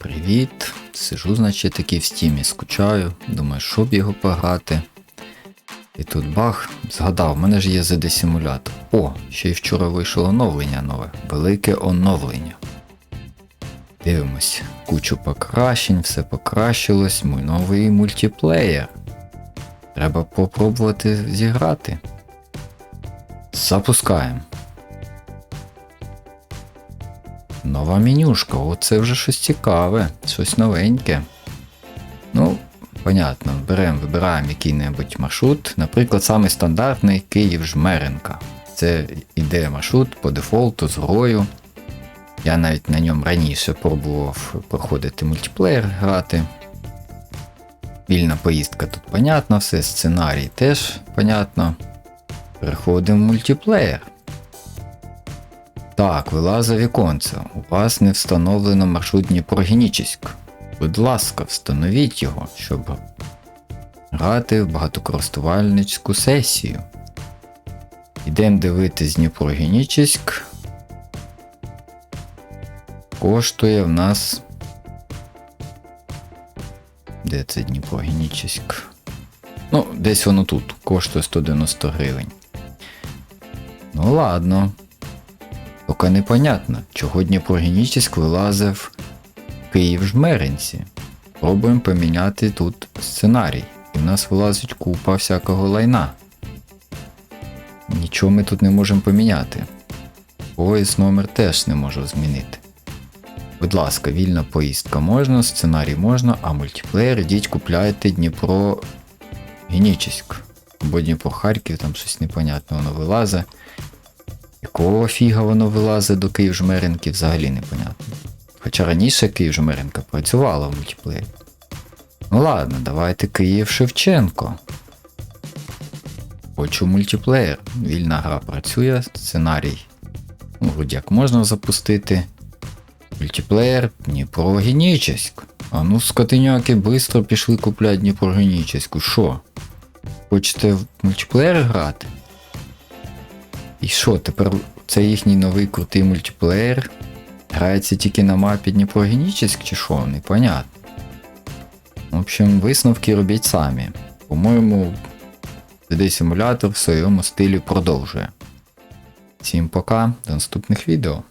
Привіт. Сижу, значить, такий в стімі, скучаю. Думаю, що б його пограти. І тут бах, згадав, в мене ж є ZD симулятор. О, ще й вчора вийшло оновлення нове. Велике оновлення. Дивимось, кучу покращень, все покращилось, мій новий мультиплеєр. Треба попробувати зіграти. Запускаємо. Нова менюшка, оце вже щось цікаве, щось новеньке. Ну, понятно, беремо, вибираємо який-небудь маршрут. Наприклад, самий стандартний Київ-Жмеренка. Це іде маршрут по дефолту з грою. Я навіть на ньому раніше пробував проходити мультиплеєр грати. Вільна поїздка тут понятно, все, сценарій теж понятно. Переходимо в мультиплеєр. Так, вилаза віконце. У вас не встановлено маршрут Дніпрогенічеськ. Будь ласка, встановіть його, щоб грати в багатокористувальницьку сесію. Ідемо дивитись Дніпрогенічеськ. Коштує в нас. Де це Дніпрогенічеськ? Ну, десь воно тут. Коштує 190 гривень. Ну ладно. Поки непонятно, чого Дніпрогенічеськ вилазив Київ жмеринці. Пробуємо поміняти тут сценарій. І в нас вилазить купа всякого лайна. Нічого ми тут не можемо поміняти. Поїзд номер теж не можу змінити. Будь ласка, вільна поїздка можна, сценарій можна, а мультиплеєр ідіть купляйте Дніпро Генічеськ. Або Дніпро Харків, там щось непонятне воно вилазить. Якого фіга воно вилазить до Київ-Жмеринки взагалі непонятно. Хоча раніше Київ-Жмеринка працювала в мультиплеєрі. Ну ладно, давайте Київ Шевченко. Хочу мультиплеєр. Вільна гра працює, сценарій. Ну, як можна запустити. Мультиплеєр Дніпрогенічеськ. А ну, скотиняки, бистро пішли купляти Дніпрогенічеську. Що? Хочете в мультиплеєр грати? І що, тепер це їхній новий крутий мультиплеєр? Грається тільки на мапі Дніпрогенічеськ чи що? Непонятно. В общем, висновки робіть самі. По-моєму, CD симулятор в своєму стилі продовжує. Всім пока, до наступних відео.